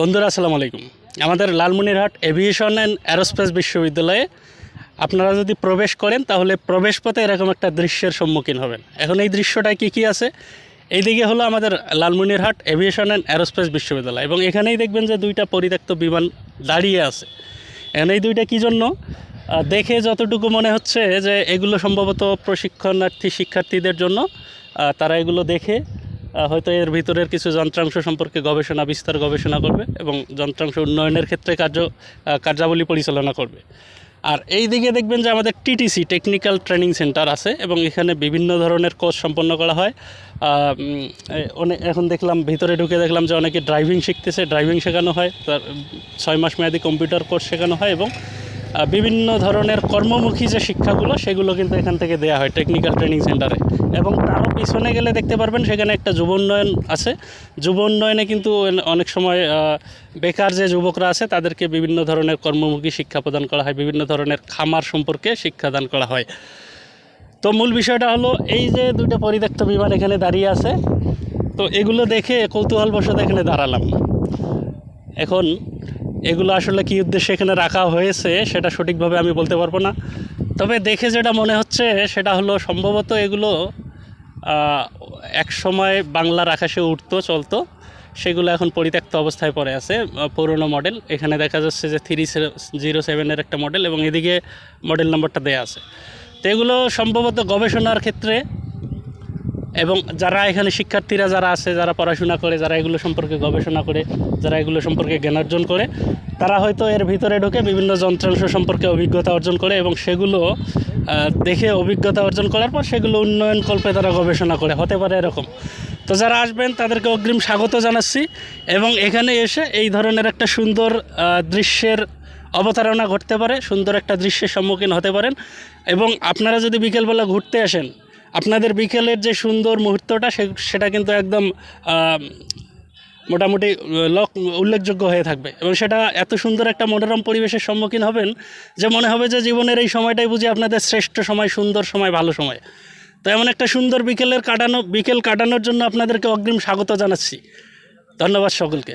বন্ধুরা, আসসালামু আলাইকুম। আমাদের লালমনিরহাট এভিয়েশন অ্যান্ড অ্যারোস্পেস বিশ্ববিদ্যালয়ে আপনারা যদি প্রবেশ করেন, তাহলে প্রবেশ পথে এরকম একটা দৃশ্যের সম্মুখীন হবেন। এখন এই দৃশ্যটায় কী কী আছে? এইদিকে হলো আমাদের লালমনিরহাট এভিয়েশন অ্যান্ড অ্যারোস্পেস বিশ্ববিদ্যালয় এবং এখানেই দেখবেন যে দুইটা পরিত্যক্ত বিমান দাঁড়িয়ে আছে। এখন এই দুইটা কী জন্য? দেখে যতটুকু মনে হচ্ছে যে এগুলো সম্ভবত প্রশিক্ষণার্থী, শিক্ষার্থীদের জন্য তারা এগুলো দেখে হয়তো এর ভিতরের কিছু যন্ত্রাংশ সম্পর্কে গবেষণা, বিস্তার গবেষণা করবে এবং যন্ত্রাংশ উন্নয়নের ক্ষেত্রে কার্য কার্যাবলী পরিচালনা করবে। আর এই দিকে দেখবেন যে আমাদের টিটিসি, টেকনিক্যাল ট্রেনিং সেন্টার আছে এবং এখানে বিভিন্ন ধরনের কোর্স সম্পন্ন করা হয়। অনেক এখন দেখলাম, ভিতরে ঢুকে দেখলাম যে অনেকে ড্রাইভিং শিখতেছে, ড্রাইভিং শেখানো হয়, তার ছয় মাস মেয়াদি কম্পিউটার কোর্স শেখানো হয় এবং বিভিন্ন ধরনের কর্মমুখী যে শিক্ষাগুলো, সেগুলো কিন্তু এখান থেকে দেওয়া হয় টেকনিক্যাল ট্রেনিং সেন্টারে এবং তারও পিছনে গেলে দেখতে পারবেন, সেখানে একটা যুব উন্নয়ন আছে। যুব উন্নয়নে কিন্তু অনেক সময় বেকার যে যুবকরা আছে, তাদেরকে বিভিন্ন ধরনের কর্মমুখী শিক্ষা প্রদান করা হয়, বিভিন্ন ধরনের খামার সম্পর্কে শিক্ষাদান করা হয়। তো মূল বিষয়টা হলো, এই যে দুটো পরিত্যক্ত বিমান এখানে দাঁড়িয়ে আছে, তো এগুলো দেখে কৌতূহলবশত এখানে দাঁড়ালাম। এখন এগুলো আসলে কী উদ্দেশ্যে এখানে রাখা হয়েছে সেটা সঠিকভাবে আমি বলতে পারব না। তবে দেখে যেটা মনে হচ্ছে সেটা হলো সম্ভবত এগুলো এক সময় বাংলার আকাশে উঠতো চলতো। সেগুলো এখন পরিত্যক্ত অবস্থায় পড়ে আছে পুরনো মডেল। এখানে দেখা যাচ্ছে যে থ্রি জিরো সেভেনের একটা মডেল এবং এদিকে মডেল নাম্বারটা দেয়া আছে। তো এগুলো সম্ভবত গবেষণার ক্ষেত্রে এবং যারা এখানে শিক্ষার্থীরা যারা আছে, যারা পড়াশোনা করে, যারা এগুলো সম্পর্কে গবেষণা করে, যারা এগুলো সম্পর্কে জ্ঞান অর্জন করে, তারা হয়তো এর ভিতরে ঢুকে বিভিন্ন যন্ত্রাংশ সম্পর্কে অভিজ্ঞতা অর্জন করে এবং সেগুলো দেখে অভিজ্ঞতা অর্জন করার পর সেগুলো উন্নয়ন কল্পে তারা গবেষণা করে। হতে পারে এরকম। তো যারা আসবেন, তাদেরকে অগ্রিম স্বাগত জানাচ্ছি এবং এখানে এসে এই ধরনের একটা সুন্দর দৃশ্যের অবতারণা ঘটতে পারে। সুন্দর একটা দৃশ্যের সম্মুখীন হতে পারেন। এবং আপনারা যদি বিকেলবেলা ঘুরতে আসেন আপনাদের বিকেলের যে সুন্দর মুহূর্তটা সেটা কিন্তু একদম মোটামুটি লক, উল্লেখযোগ্য হয়ে থাকবে। এবং সেটা এত সুন্দর একটা মনোরম পরিবেশের সম্মুখীন হবেন যে মনে হবে যে জীবনের এই সময়টাই বুঝি আপনাদের শ্রেষ্ঠ সময়, সুন্দর সময়, ভালো সময়। তো এমন একটা সুন্দর বিকেলের কাটানো, বিকেল কাটানোর জন্য আপনাদেরকে অগ্রিম স্বাগত জানাচ্ছি। ধন্যবাদ সকলকে।